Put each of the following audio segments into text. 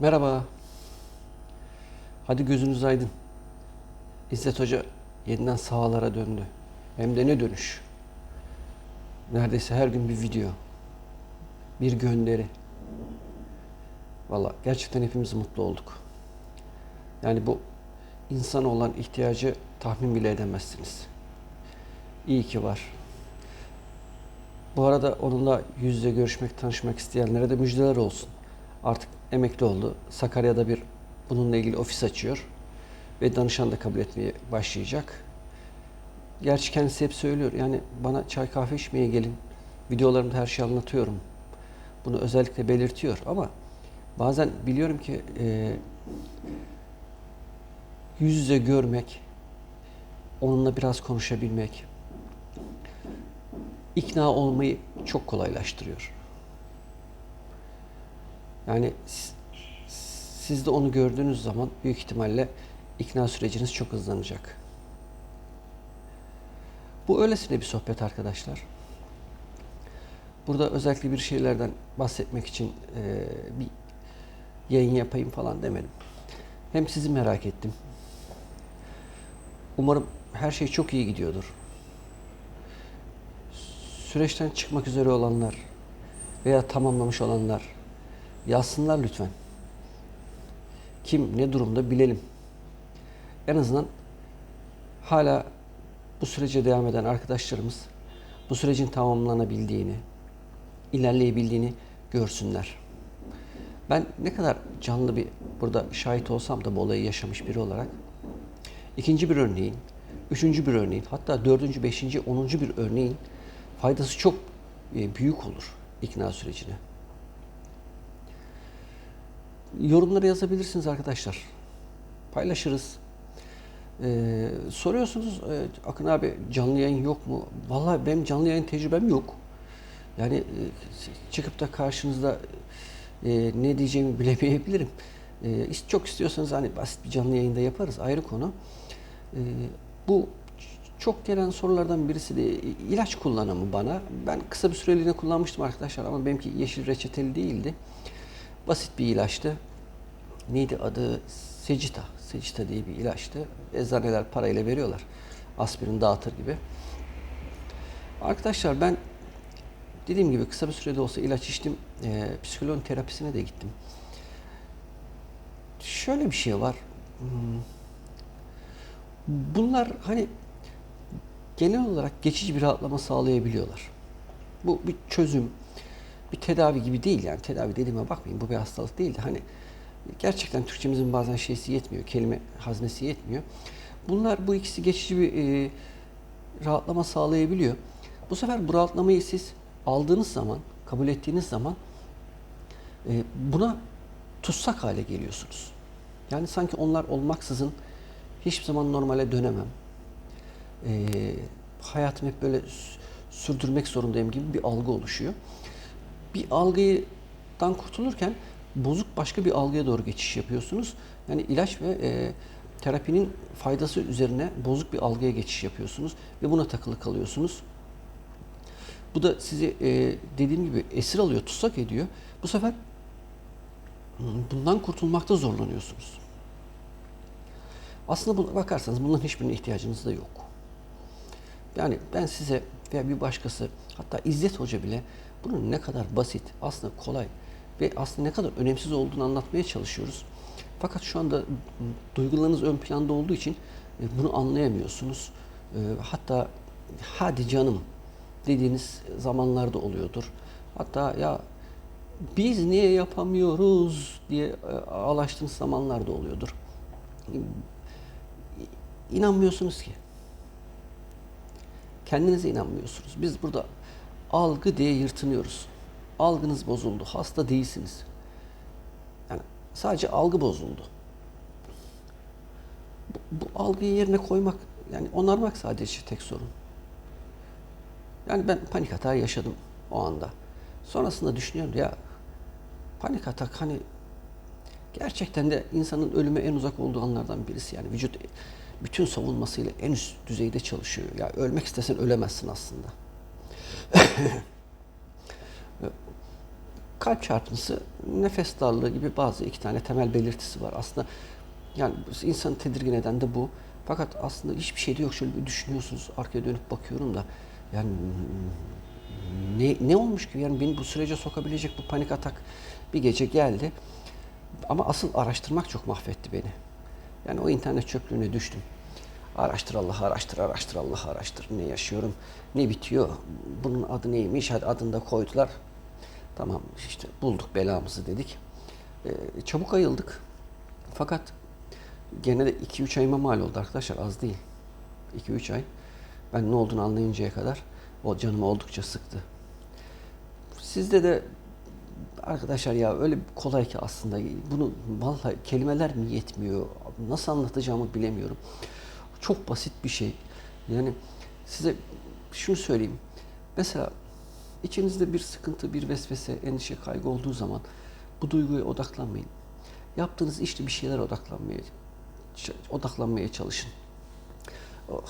Merhaba. Hadi gözünüz aydın. İzzet Hoca yeniden sahalara döndü. Hem de ne dönüş. Neredeyse her gün bir video. Bir gönderi. Valla gerçekten hepimiz mutlu olduk. Yani bu insan olan ihtiyacı tahmin bile edemezsiniz. İyi ki var. Bu arada onunla yüz yüze görüşmek, tanışmak isteyenlere de müjdeler olsun. Artık emekli oldu. Sakarya'da bir bununla ilgili ofis açıyor. Ve danışan da kabul etmeye başlayacak. Gerçi kendisi hep söylüyor. Yani bana çay kahve içmeye gelin. Videolarımda her şeyi anlatıyorum. Bunu özellikle belirtiyor ama bazen biliyorum ki e, yüz yüze görmek, onunla biraz konuşabilmek, ikna olmayı çok kolaylaştırıyor. Yani siz de onu gördüğünüz zaman büyük ihtimalle ikna süreciniz çok hızlanacak. Bu öylesine bir sohbet arkadaşlar. Burada özellikle bir şeylerden bahsetmek için e, bir yayın yapayım falan demedim. Hem sizi merak ettim. Umarım her şey çok iyi gidiyordur. Süreçten çıkmak üzere olanlar veya tamamlamış olanlar yazsınlar lütfen. Kim ne durumda bilelim. En azından hala bu sürece devam eden arkadaşlarımız bu sürecin tamamlanabildiğini, ilerleyebildiğini görsünler. Ben ne kadar canlı bir burada şahit olsam da bu olayı yaşamış biri olarak ikinci bir örneğin, üçüncü bir örneğin, hatta dördüncü, beşinci, onuncu bir örneğin faydası çok e, büyük olur ikna sürecine. Yorumlara yazabilirsiniz arkadaşlar. Paylaşırız. Ee, soruyorsunuz e, Akın abi canlı yayın yok mu? Vallahi benim canlı yayın tecrübem yok. Yani e, çıkıp da karşınızda e, ne diyeceğimi bilemeyebilirim. E, çok istiyorsanız hani basit bir canlı yayında yaparız ayrı konu. E, bu çok gelen sorulardan birisi de ilaç kullanımı bana. Ben kısa bir süreliğine kullanmıştım arkadaşlar ama benimki yeşil reçeteli değildi. Basit bir ilaçtı. Neydi adı? Secita. Secita diye bir ilaçtı. Eczaneler parayla veriyorlar. Aspirin dağıtır gibi. Arkadaşlar ben dediğim gibi kısa bir sürede olsa ilaç içtim. Ee, psikoloğun terapisine de gittim. Şöyle bir şey var. Hmm. Bunlar hani genel olarak geçici bir rahatlama sağlayabiliyorlar. Bu bir çözüm, bir tedavi gibi değil yani. Tedavi dediğime bakmayın bu bir hastalık değil de hani gerçekten Türkçemizin bazen şeysi yetmiyor, kelime haznesi yetmiyor. Bunlar bu ikisi geçici bir e, rahatlama sağlayabiliyor. Bu sefer bu rahatlamayı siz aldığınız zaman, kabul ettiğiniz zaman e, buna tutsak hale geliyorsunuz. Yani sanki onlar olmaksızın hiçbir zaman normale dönemem. E, hayatımı hep böyle sürdürmek zorundayım gibi bir algı oluşuyor. Bir algıdan kurtulurken bozuk başka bir algıya doğru geçiş yapıyorsunuz. Yani ilaç ve e, terapinin faydası üzerine bozuk bir algıya geçiş yapıyorsunuz ve buna takılı kalıyorsunuz. Bu da sizi e, dediğim gibi esir alıyor, tutsak ediyor. Bu sefer hmm, bundan kurtulmakta zorlanıyorsunuz. Aslında buna bakarsanız bunların hiçbirine ihtiyacınız da yok. Yani ben size veya bir başkası hatta İzzet Hoca bile bunun ne kadar basit, aslında kolay ve aslında ne kadar önemsiz olduğunu anlatmaya çalışıyoruz. Fakat şu anda duygularınız ön planda olduğu için e, bunu anlayamıyorsunuz. E, Hatta hadi canım dediğiniz zamanlarda oluyordur. Hatta ya biz niye yapamıyoruz diye e, ağlaştığınız zamanlar da oluyordur. İnanmıyorsunuz ki. Kendinize inanmıyorsunuz. Biz burada algı diye yırtınıyoruz. Algınız bozuldu. Hasta değilsiniz. Yani sadece algı bozuldu. Bu, bu algıyı yerine koymak, yani onarmak sadece tek sorun. Yani ben panik hata yaşadım o anda. Sonrasında düşünüyorum ya panik atak hani gerçekten de insanın ölüme en uzak olduğu anlardan birisi. Yani vücut bütün savunmasıyla en üst düzeyde çalışıyor. Ya ölmek istesen ölemezsin aslında. kalp çarpıntısı, nefes darlığı gibi bazı iki tane temel belirtisi var. Aslında yani insanı tedirgin eden de bu. Fakat aslında hiçbir şey de yok. Şöyle bir düşünüyorsunuz, arkaya dönüp bakıyorum da yani ne, ne olmuş ki? Yani beni bu sürece sokabilecek bu panik atak bir gece geldi. Ama asıl araştırmak çok mahvetti beni. Yani o internet çöplüğüne düştüm. Araştır Allah, araştır, araştır Allah, araştır. Ne yaşıyorum, ne bitiyor, bunun adı neymiş, hadi adını da koydular. Tamam işte bulduk belamızı dedik. Ee, çabuk ayıldık. Fakat gene de 2-3 ayıma mal oldu arkadaşlar, az değil. 2-3 ay. Ben ne olduğunu anlayıncaya kadar o canımı oldukça sıktı. Sizde de arkadaşlar ya öyle kolay ki aslında bunu vallahi kelimeler mi yetmiyor, nasıl anlatacağımı bilemiyorum. Çok basit bir şey. Yani size şunu söyleyeyim. Mesela içinizde bir sıkıntı, bir vesvese, endişe, kaygı olduğu zaman bu duyguya odaklanmayın. Yaptığınız işte bir şeyler odaklanmaya odaklanmaya çalışın. Oh.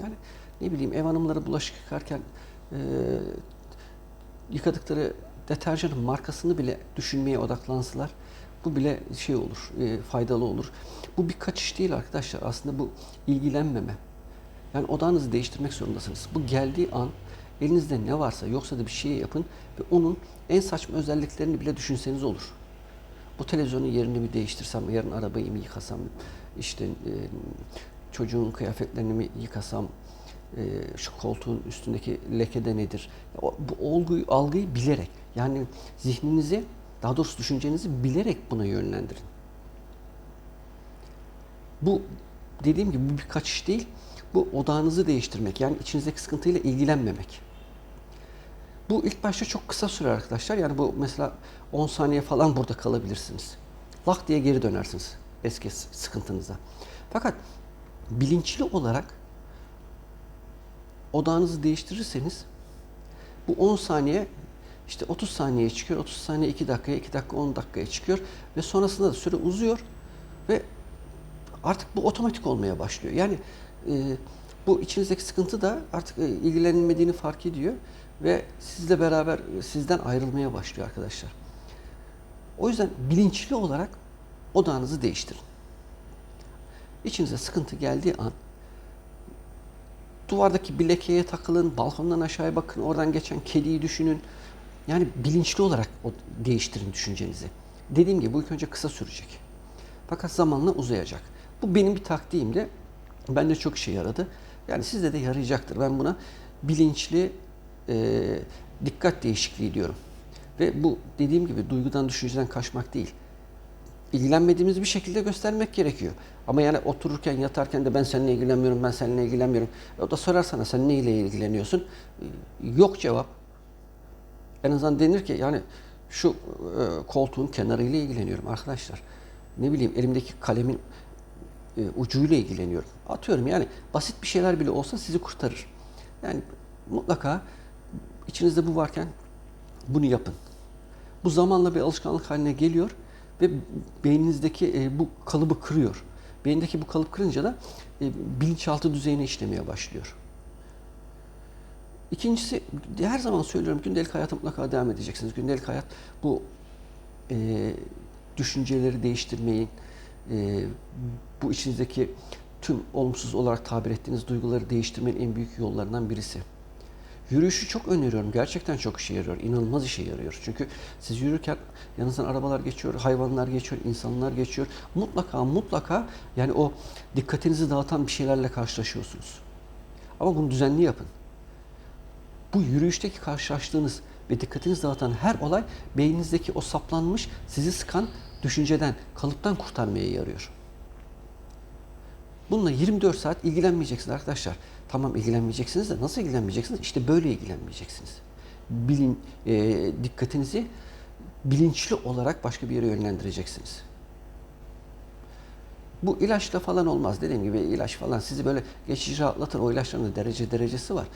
Yani ne bileyim ev hanımları bulaşık yıkarken e, yıkadıkları deterjanın markasını bile düşünmeye odaklansalar bu bile şey olur, e, faydalı olur. Bu bir kaçış değil arkadaşlar. Aslında bu ilgilenmeme. Yani odağınızı değiştirmek zorundasınız. Bu geldiği an elinizde ne varsa yoksa da bir şey yapın ve onun en saçma özelliklerini bile düşünseniz olur. Bu televizyonun yerini bir değiştirsem, yarın arabayı mı yıkasam, işte e, çocuğun kıyafetlerini mi yıkasam, e, şu koltuğun üstündeki leke de nedir? O, bu olguyu, algıyı bilerek, yani zihninizi, daha doğrusu düşüncenizi bilerek buna yönlendirin. Bu dediğim gibi bu bir kaçış değil, bu odağınızı değiştirmek, yani içinizdeki sıkıntıyla ilgilenmemek. Bu ilk başta çok kısa sürer arkadaşlar. Yani bu mesela 10 saniye falan burada kalabilirsiniz. Lak diye geri dönersiniz eski sıkıntınıza. Fakat bilinçli olarak odağınızı değiştirirseniz bu 10 saniye işte 30 saniyeye çıkıyor, 30 saniye 2 dakikaya, 2 dakika 10 dakikaya çıkıyor ve sonrasında da süre uzuyor ve artık bu otomatik olmaya başlıyor. Yani e, bu içinizdeki sıkıntı da artık e, ilgilenilmediğini fark ediyor ve sizle beraber e, sizden ayrılmaya başlıyor arkadaşlar. O yüzden bilinçli olarak odağınızı değiştirin. İçinize sıkıntı geldiği an duvardaki bir lekeye takılın, balkondan aşağıya bakın, oradan geçen kediyi düşünün. Yani bilinçli olarak o değiştirin düşüncenizi. Dediğim gibi bu ilk önce kısa sürecek. Fakat zamanla uzayacak. Bu benim bir taktiğimdi. Bende çok işe yaradı. Yani sizde de yarayacaktır. Ben buna bilinçli e, dikkat değişikliği diyorum. Ve bu dediğim gibi duygudan, düşünceden kaçmak değil. İlgilenmediğimiz bir şekilde göstermek gerekiyor. Ama yani otururken, yatarken de ben seninle ilgilenmiyorum, ben seninle ilgilenmiyorum. O da sorar sana sen neyle ilgileniyorsun? Yok cevap. En azından denir ki yani şu e, koltuğun kenarıyla ilgileniyorum arkadaşlar. Ne bileyim elimdeki kalemin e, ucuyla ilgileniyorum. Atıyorum yani basit bir şeyler bile olsa sizi kurtarır. Yani mutlaka içinizde bu varken bunu yapın. Bu zamanla bir alışkanlık haline geliyor ve beyninizdeki e, bu kalıbı kırıyor. Beyindeki bu kalıp kırınca da e, bilinçaltı düzeyine işlemeye başlıyor. İkincisi, her zaman söylüyorum gündelik hayata mutlaka devam edeceksiniz. Gündelik hayat bu e, düşünceleri değiştirmeyi, e, bu içinizdeki tüm olumsuz olarak tabir ettiğiniz duyguları değiştirmenin en büyük yollarından birisi. Yürüyüşü çok öneriyorum. Gerçekten çok işe yarıyor. İnanılmaz işe yarıyor. Çünkü siz yürürken yanınızdan arabalar geçiyor, hayvanlar geçiyor, insanlar geçiyor. Mutlaka mutlaka yani o dikkatinizi dağıtan bir şeylerle karşılaşıyorsunuz. Ama bunu düzenli yapın. Bu yürüyüşteki karşılaştığınız ve dikkatinizi dağıtan her olay beyninizdeki o saplanmış, sizi sıkan düşünceden, kalıptan kurtarmaya yarıyor. Bununla 24 saat ilgilenmeyeceksiniz arkadaşlar. Tamam ilgilenmeyeceksiniz de nasıl ilgilenmeyeceksiniz? İşte böyle ilgilenmeyeceksiniz. Bilin, e, dikkatinizi bilinçli olarak başka bir yere yönlendireceksiniz. Bu ilaçla falan olmaz. Dediğim gibi ilaç falan sizi böyle geçici rahatlatır. O ilaçların da derece derecesi var.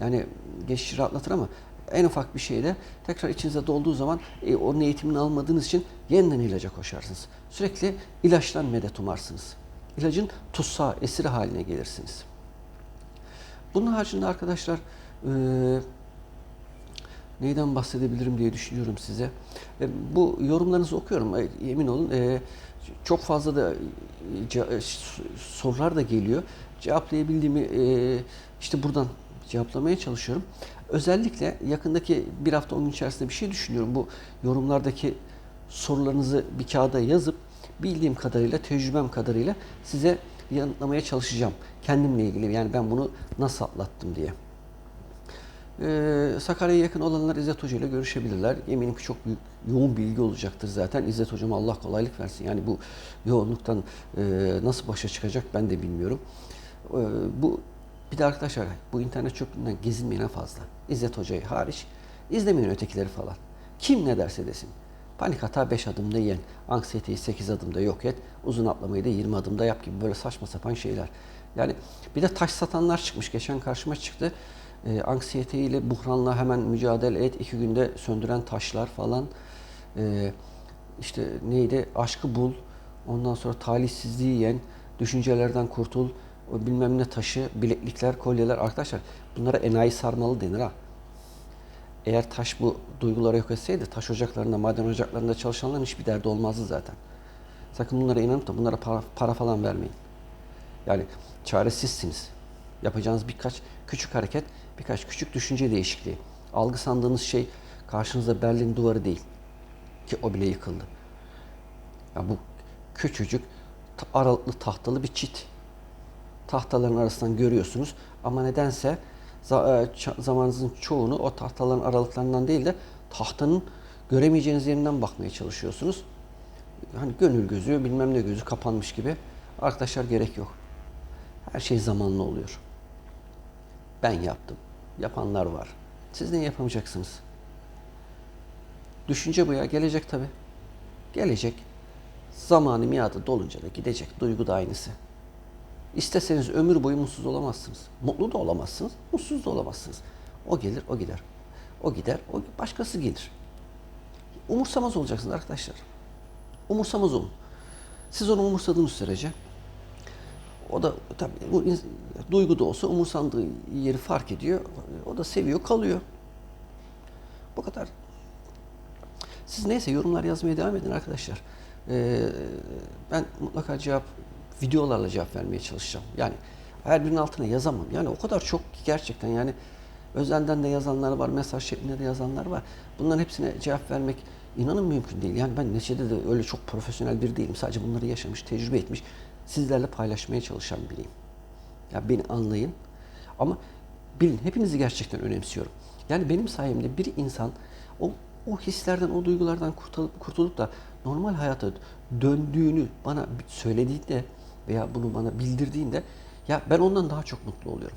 Yani geçici rahatlatır ama en ufak bir şeyde tekrar içinize dolduğu zaman e, onun eğitimini almadığınız için yeniden ilaca koşarsınız. Sürekli ilaçtan medet umarsınız. İlacın tutsağı, esiri haline gelirsiniz. Bunun haricinde arkadaşlar e, neyden bahsedebilirim diye düşünüyorum size. E, bu yorumlarınızı okuyorum. E, emin olun e, çok fazla da e, e, sorular da geliyor. Cevaplayabildiğimi e, işte buradan cevaplamaya çalışıyorum. Özellikle yakındaki bir hafta on gün içerisinde bir şey düşünüyorum. Bu yorumlardaki sorularınızı bir kağıda yazıp bildiğim kadarıyla, tecrübem kadarıyla size yanıtlamaya çalışacağım. Kendimle ilgili yani ben bunu nasıl atlattım diye. Ee, Sakarya'ya yakın olanlar İzzet Hoca ile görüşebilirler. Eminim ki çok büyük, yoğun bilgi olacaktır zaten. İzzet Hocama Allah kolaylık versin. Yani bu yoğunluktan e, nasıl başa çıkacak ben de bilmiyorum. Ee, bu bir de arkadaşlar bu internet çöplüğünden gezinmeyin en fazla. İzzet Hoca'yı hariç izlemeyin ötekileri falan. Kim ne derse desin. Panik hata 5 adımda yen, anksiyeteyi 8 adımda yok et, uzun atlamayı da 20 adımda yap gibi böyle saçma sapan şeyler. Yani bir de taş satanlar çıkmış. Geçen karşıma çıktı. Ee, anksiyeteyle, buhranla hemen mücadele et. iki günde söndüren taşlar falan. Ee, işte neydi? Aşkı bul. Ondan sonra talihsizliği yen. Düşüncelerden kurtul. O bilmem ne taşı, bileklikler, kolyeler. Arkadaşlar bunlara enayi sarmalı denir ha. Eğer taş bu duyguları yok etseydi taş ocaklarında, maden ocaklarında çalışanların hiçbir derdi olmazdı zaten. Sakın bunlara inanıp da bunlara para, para falan vermeyin. Yani çaresizsiniz. Yapacağınız birkaç küçük hareket, birkaç küçük düşünce değişikliği. Algı sandığınız şey karşınızda Berlin duvarı değil. Ki o bile yıkıldı. Ya bu küçücük aralıklı tahtalı bir çit. Tahtaların arasından görüyorsunuz ama nedense e, zamanınızın çoğunu o tahtaların aralıklarından değil de tahtanın göremeyeceğiniz yerinden bakmaya çalışıyorsunuz. Hani gönül gözü bilmem ne gözü kapanmış gibi. Arkadaşlar gerek yok. Her şey zamanlı oluyor. Ben yaptım. Yapanlar var. Siz ne yapamayacaksınız? Düşünce bu ya. Gelecek tabi. Gelecek. Zamanı miadı dolunca da gidecek. Duygu da aynısı. İsteseniz ömür boyu mutsuz olamazsınız. Mutlu da olamazsınız. Mutsuz da olamazsınız. O gelir, o gider. O gider, o başkası gelir. Umursamaz olacaksınız arkadaşlar. Umursamaz olun. Siz onu umursadığınız sürece o da tabii bu duygu da olsa umursandığı yeri fark ediyor. O da seviyor, kalıyor. Bu kadar. Siz neyse yorumlar yazmaya devam edin arkadaşlar. Ee, ben mutlaka cevap videolarla cevap vermeye çalışacağım. Yani her birinin altına yazamam. Yani o kadar çok ki gerçekten yani özelden de yazanlar var, mesaj şeklinde de yazanlar var. Bunların hepsine cevap vermek inanın mümkün değil. Yani ben neticede de öyle çok profesyonel biri değilim. Sadece bunları yaşamış, tecrübe etmiş, sizlerle paylaşmaya çalışan biriyim. Ya beni anlayın. Ama bilin hepinizi gerçekten önemsiyorum. Yani benim sayemde bir insan o o hislerden, o duygulardan kurtulup, kurtulup da normal hayata döndüğünü bana söylediğinde veya bunu bana bildirdiğinde ya ben ondan daha çok mutlu oluyorum.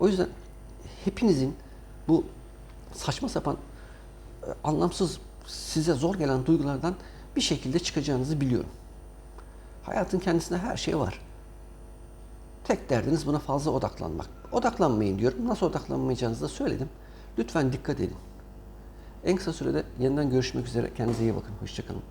O yüzden hepinizin bu saçma sapan, e, anlamsız, size zor gelen duygulardan bir şekilde çıkacağınızı biliyorum. Hayatın kendisinde her şey var. Tek derdiniz buna fazla odaklanmak. Odaklanmayın diyorum. Nasıl odaklanmayacağınızı da söyledim. Lütfen dikkat edin. En kısa sürede yeniden görüşmek üzere. Kendinize iyi bakın. Hoşçakalın.